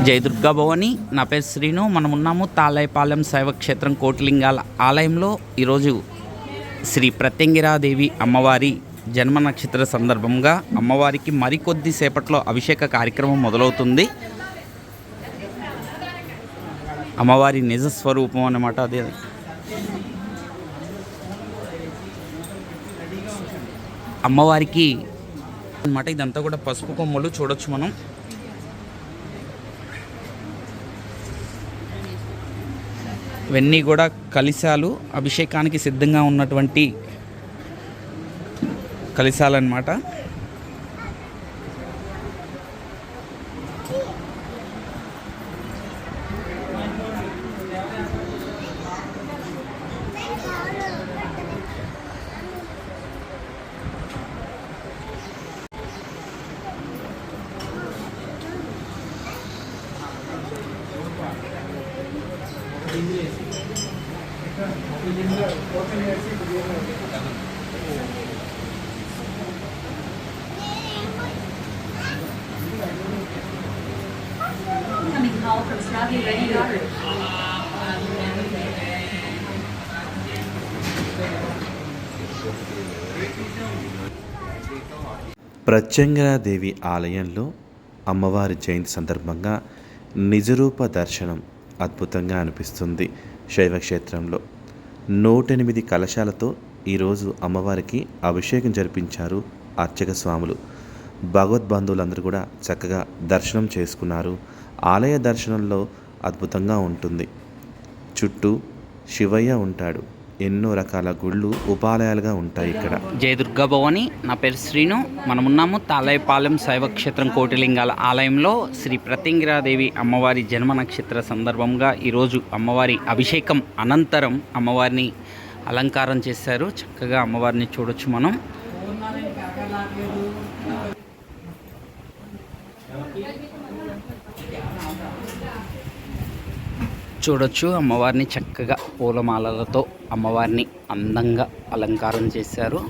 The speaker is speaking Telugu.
జై దుర్గా భవని. నా పేరు శ్రీను. మనం ఉన్నాము తాళాయపాలెం శైవక్షేత్రం కోటిలింగాల ఆలయంలో. ఈరోజు శ్రీ ప్రత్యంగిరాదేవి అమ్మవారి జన్మ నక్షత్ర సందర్భంగా అమ్మవారికి మరికొద్ది సేపట్లో అభిషేక కార్యక్రమం మొదలవుతుంది. అమ్మవారి నిజ స్వరూపం అన్నమాట అదే. అమ్మవారికి అన్నమాట ఇదంతా కూడా పసుపు కొమ్మలు చూడొచ్చు మనం. ఇవన్నీ కూడా కలిశాలు అభిషేకానికి సిద్ధంగా ఉన్నటువంటి కలిశాలు అన్నమాట Incoming call from Sravi Ready Daughter. Pratyangira Devi ఆలయంలో అమ్మవారి జయంతి సందర్భంగా నిజరూప దర్శనం అద్భుతంగా అనిపిస్తుంది శైవక్షేత్రంలో. నూటెనిమిది కలశాలతో ఈరోజు అమ్మవారికి అభిషేకం జరిపించారు అర్చక స్వాములు. భగవద్బంధువులందరూ కూడా చక్కగా దర్శనం చేసుకున్నారు. ఆలయ దర్శనంలో అద్భుతంగా ఉంటుంది. చుట్టూ శివయ్య ఉంటాడు. ఎన్నో రకాల గుళ్ళు ఉపాలయాలుగా ఉంటాయి ఇక్కడ. జయ దుర్గా భవాని నా పేరు శ్రీను. మనమున్నాము తాలయపాలెం శైవక్షేత్రం కోటిలింగాల ఆలయంలో శ్రీ ప్రతింగిరాదేవి అమ్మవారి జన్మ నక్షత్ర సందర్భంగా ఈరోజు అమ్మవారి అభిషేకం అనంతరం అమ్మవారిని అలంకారం చేశారు. చక్కగా అమ్మవారిని చూడొచ్చు మనం. చూడొచ్చు. అమ్మవారిని చక్కగా పూలమాలలతో అమ్మవారిని అందంగా అలంకారం చేశారు.